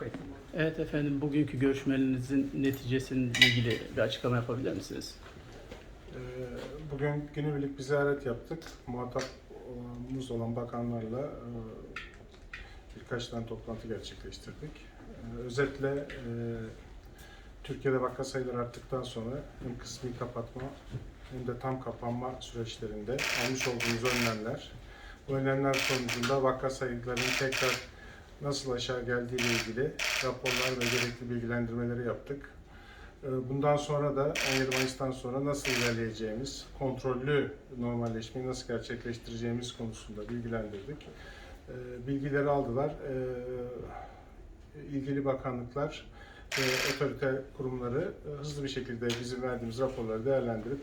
Kayıt. Evet efendim, bugünkü görüşmelerinizin neticesiyle ilgili bir açıklama yapabilir misiniz? Ee, Bugün günübirlik bir ziyaret yaptık. Muhatapımız olan bakanlarla e, birkaç tane toplantı gerçekleştirdik. Ee, Özetle e, Türkiye'de vaka sayıları arttıktan sonra hem kısmi kapatma hem de tam kapanma süreçlerinde almış olduğumuz önlemler, bu önlemler sonucunda vaka sayılarının tekrar nasıl aşağı geldiği ile ilgili raporlar ve gerekli bilgilendirmeleri yaptık. Ee, Bundan sonra da 17 Mayıs'tan sonra nasıl ilerleyeceğimiz, kontrollü normalleşmeyi nasıl gerçekleştireceğimiz konusunda bilgilendirdik. Ee, Bilgileri aldılar. Ee, İlgili bakanlıklar ve otorite kurumları e, hızlı bir şekilde bizim verdiğimiz raporları değerlendirip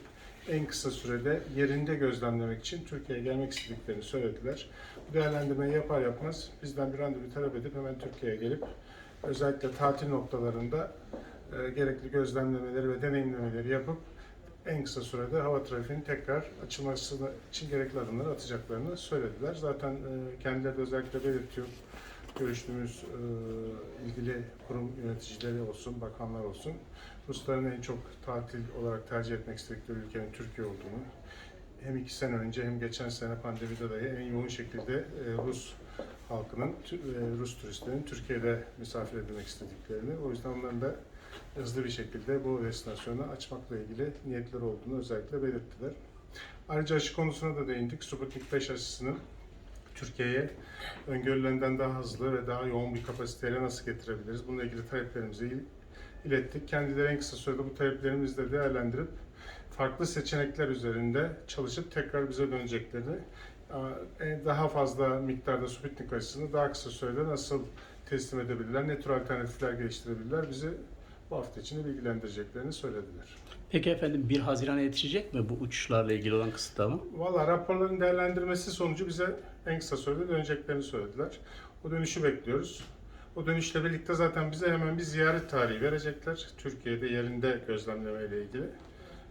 en kısa sürede yerinde gözlemlemek için Türkiye'ye gelmek istediklerini söylediler. Bu değerlendirmeyi yapar yapmaz bizden bir randevu talep edip hemen Türkiye'ye gelip özellikle tatil noktalarında e, gerekli gözlemlemeleri ve deneyimlemeleri yapıp en kısa sürede hava trafiğinin tekrar açılması için gerekli adımları atacaklarını söylediler. Zaten e, kendileri de özellikle belirtiyor. Görüştüğümüz e, ilgili kurum yöneticileri olsun, bakanlar olsun. Rusların en çok tatil olarak tercih etmek istedikleri ülkenin Türkiye olduğunu, hem iki sene önce hem geçen sene pandemide dahi en yoğun şekilde e, Rus halkının, e, Rus turistlerin Türkiye'de misafir edilmek istediklerini, o yüzden onların da hızlı bir şekilde bu destinasyonu açmakla ilgili niyetleri olduğunu özellikle belirttiler. Ayrıca aşı konusuna da değindik. Sputnik 5 aşısının Türkiye'ye öngörülenden daha hızlı ve daha yoğun bir kapasiteyle nasıl getirebiliriz? Bununla ilgili taleplerimizi il- ilettik. Kendileri en kısa sürede bu taleplerimizi de değerlendirip farklı seçenekler üzerinde çalışıp tekrar bize döneceklerini, e, daha fazla miktarda Sputnik aşısını daha kısa sürede nasıl teslim edebilirler, ne tür alternatifler geliştirebilirler bizi bu hafta içinde bilgilendireceklerini söylediler. Peki efendim 1 Haziran'a yetişecek mi bu uçuşlarla ilgili olan kısıtlama? Valla raporların değerlendirmesi sonucu bize en kısa sürede döneceklerini söylediler. O dönüşü bekliyoruz. O dönüşle birlikte zaten bize hemen bir ziyaret tarihi verecekler. Türkiye'de yerinde gözlemleme ile ilgili.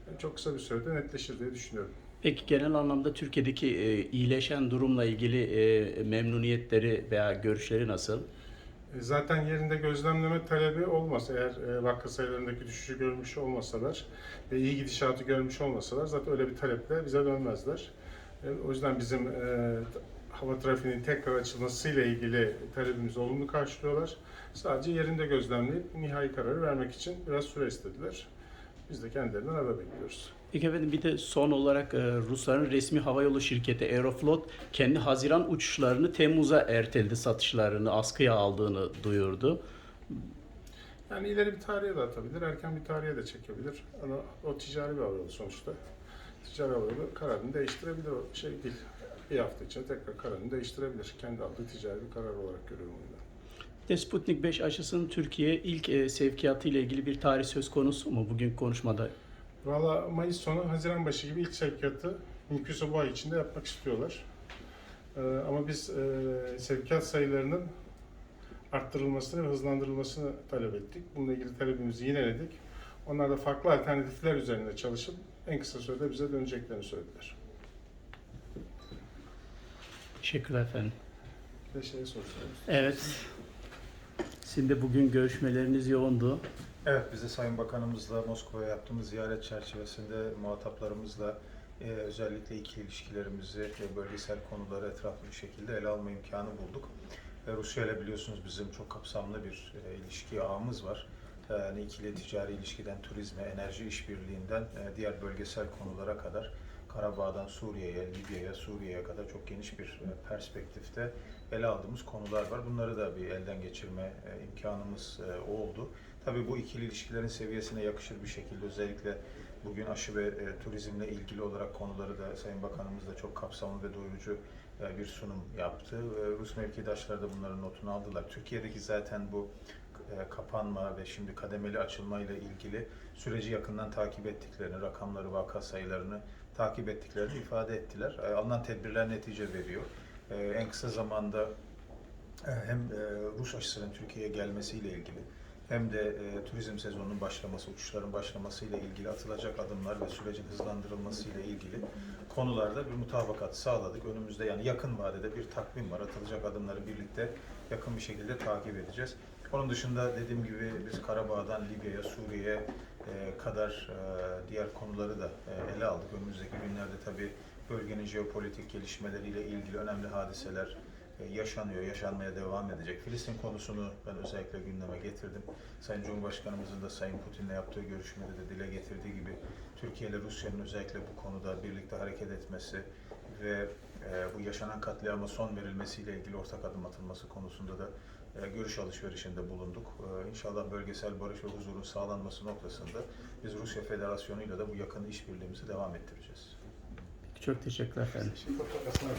Yani çok kısa bir sürede netleşir diye düşünüyorum. Peki genel anlamda Türkiye'deki e, iyileşen durumla ilgili e, memnuniyetleri veya görüşleri nasıl? E, Zaten yerinde gözlemleme talebi olmaz. Eğer e, vaka sayılarındaki düşüşü görmüş olmasalar ve iyi gidişatı görmüş olmasalar zaten öyle bir taleple bize dönmezler. E, O yüzden bizim hava trafiğinin tekrar açılmasıyla ilgili talebimizi olumlu karşılıyorlar. Sadece yerinde gözlemleyip nihai kararı vermek için biraz süre istediler. Biz de kendilerinden haber bekliyoruz. Peki efendim bir de son olarak e, Rusların resmi havayolu şirketi Aeroflot kendi Haziran uçuşlarını Temmuz'a erteledi satışlarını askıya aldığını duyurdu. Yani ileri bir tarihe de atabilir, erken bir tarihe de çekebilir. Ama o ticari bir havayolu sonuçta. Ticari havayolu kararını değiştirebilir o şey değil. Bir hafta içinde tekrar kararını değiştirebilir. Kendi aldığı ticari bir karar olarak görüyorum. Bir De Sputnik 5 aşısının Türkiye ilk e, sevkiyatı ile ilgili bir tarih söz konusu mu bugün konuşmada? Valla Mayıs sonu, Haziran başı gibi ilk sevkiyatı mümkünse bu ay içinde yapmak istiyorlar. Ee, ama biz e, sevkiyat sayılarının arttırılmasını ve hızlandırılmasını talep ettik. Bununla ilgili talebimizi yineledik. Onlar da farklı alternatifler üzerinde çalışıp en kısa sürede bize döneceklerini söylediler. Teşekkürler efendim. Bir de şeye soracağım. Evet. Şimdi bugün görüşmeleriniz yoğundu. Evet, biz de Sayın Bakanımızla Moskova'ya yaptığımız ziyaret çerçevesinde muhataplarımızla e, özellikle ikili ilişkilerimizi ve bölgesel konuları etraflı bir şekilde ele alma imkanı bulduk. E, Rusya ile biliyorsunuz bizim çok kapsamlı bir e, ilişki ağımız var. E, Yani ikili ticari ilişkiden turizme, enerji işbirliğinden e, diğer bölgesel konulara kadar Karabağ'dan Suriye'ye, Libya'ya, Suriye'ye kadar çok geniş bir e, perspektifte ele aldığımız konular var. Bunları da bir elden geçirme e, imkanımız e, oldu. Tabii bu ikili ilişkilerin seviyesine yakışır bir şekilde özellikle bugün aşı ve turizmle ilgili olarak konuları da Sayın Bakanımız da çok kapsamlı ve doyurucu bir sunum yaptı. Rus mevkidaşları da bunların notunu aldılar. Türkiye'deki zaten bu kapanma ve şimdi kademeli açılma ile ilgili süreci yakından takip ettiklerini, rakamları, vaka sayılarını takip ettiklerini ifade ettiler. E, Alınan tedbirler netice veriyor. E, En kısa zamanda e, hem e, Rus aşısının Türkiye'ye gelmesiyle ilgili hem de e, turizm sezonunun başlaması, uçuşların başlamasıyla ilgili atılacak adımlar ve sürecin hızlandırılmasıyla ilgili konularda bir mutabakat sağladık. Önümüzde yani yakın vadede bir takvim var. Atılacak adımları birlikte yakın bir şekilde takip edeceğiz. Onun dışında dediğim gibi biz Karabağ'dan Libya'ya, Suriye'ye e, kadar e, diğer konuları da e, ele aldık. Önümüzdeki günlerde tabii bölgenin jeopolitik gelişmeleriyle ilgili önemli hadiseler yaşanıyor, yaşanmaya devam edecek. Filistin konusunu ben özellikle gündeme getirdim. Sayın Cumhurbaşkanımızın da Sayın Putin'le yaptığı görüşmede de dile getirdiği gibi Türkiye ile Rusya'nın özellikle bu konuda birlikte hareket etmesi ve bu yaşanan katliama son verilmesiyle ilgili ortak adım atılması konusunda da görüş alışverişinde bulunduk. E, İnşallah bölgesel barış ve huzurun sağlanması noktasında biz Rusya Federasyonu ile de bu yakın işbirliğimizi devam ettireceğiz. Çok teşekkürler efendim. Fotoğrafını